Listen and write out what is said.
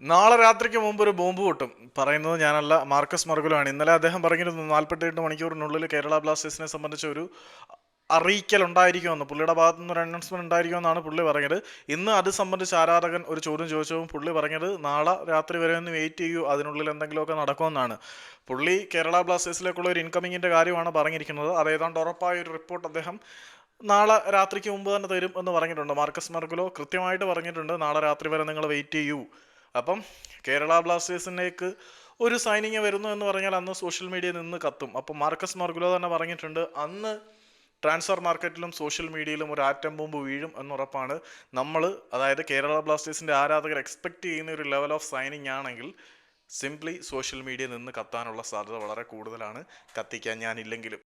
നാളെ രാത്രിക്ക് മുമ്പ് ഒരു ബോംബ് പൊട്ടും. പറയുന്നത് ഞാനല്ല മാർക്കസ് മർഗുലാണ്. ഇന്നലെ അദ്ദേഹം പറഞ്ഞിരുന്നു നാൽപ്പത്തെട്ട് മണിക്കൂറിനുള്ളിൽ കേരള ബ്ലാസ്റ്റേഴ്സിനെ സംബന്ധിച്ച ഒരു അറിയിക്കൽ ഉണ്ടായിരിക്കുമെന്ന്. പുള്ളിയുടെ ഭാഗത്തു നിന്ന് ഒരു അനൗൺസ്മെന്റ് ഉണ്ടായിരിക്കുമെന്നാണ് പുള്ളി പറഞ്ഞത്. ഇന്ന് അത് സംബന്ധിച്ച് ആരാധകൻ ഒരു ചോദ്യം ചോദിച്ചപ്പോൾ പുള്ളി പറഞ്ഞത് നാളെ രാത്രി വരെ ഒന്ന് വെയിറ്റ് ചെയ്യൂ അതിനുള്ളിൽ എന്തെങ്കിലുമൊക്കെ നടക്കുമെന്നാണ്. പുള്ളി കേരള ബ്ലാസ്റ്റേഴ്സിലേക്കുള്ള ഒരു ഇൻകമ്മിങ്ങിന്റെ കാര്യമാണ് പറഞ്ഞിരിക്കുന്നത്. അത് ഏതാണ്ട് ഉറപ്പായ ഒരു റിപ്പോർട്ട് അദ്ദേഹം നാളെ രാത്രിക്ക് മുമ്പ് തന്നെ തരും എന്ന് പറഞ്ഞിട്ടുണ്ട്. മാർക്കസ് മർഗുലോ കൃത്യമായിട്ട് പറഞ്ഞിട്ടുണ്ട് നാളെ രാത്രി വരെ നിങ്ങൾ വെയിറ്റ് ചെയ്യൂ. അപ്പം കേരള ബ്ലാസ്റ്റേഴ്സിനേക്ക് ഒരു സൈനിങ് വരുന്നു എന്ന് പറഞ്ഞാൽ അന്ന് സോഷ്യൽ മീഡിയയിൽ നിന്ന് കത്തും. അപ്പം മാർക്കസ് മാർഗുലോ തന്നെ പറഞ്ഞിട്ടുണ്ട് അന്ന് ട്രാൻസ്ഫർ മാർക്കറ്റിലും സോഷ്യൽ മീഡിയയിലും ഒരു ആറ്റം ബോംബ് വീഴും എന്നുറപ്പാണ്. നമ്മൾ അതായത് കേരള ബ്ലാസ്റ്റേഴ്സിന്റെ ആരാധകർ എക്സ്പെക്റ്റ് ചെയ്യുന്ന ഒരു ലെവൽ ഓഫ് സൈനിങ് ആണെങ്കിൽ സിംപ്ലി സോഷ്യൽ മീഡിയയിൽ നിന്ന് കത്താനുള്ള സാധ്യത വളരെ കൂടുതലാണ്. കത്തിക്കാൻ ഞാനില്ലെങ്കിലും.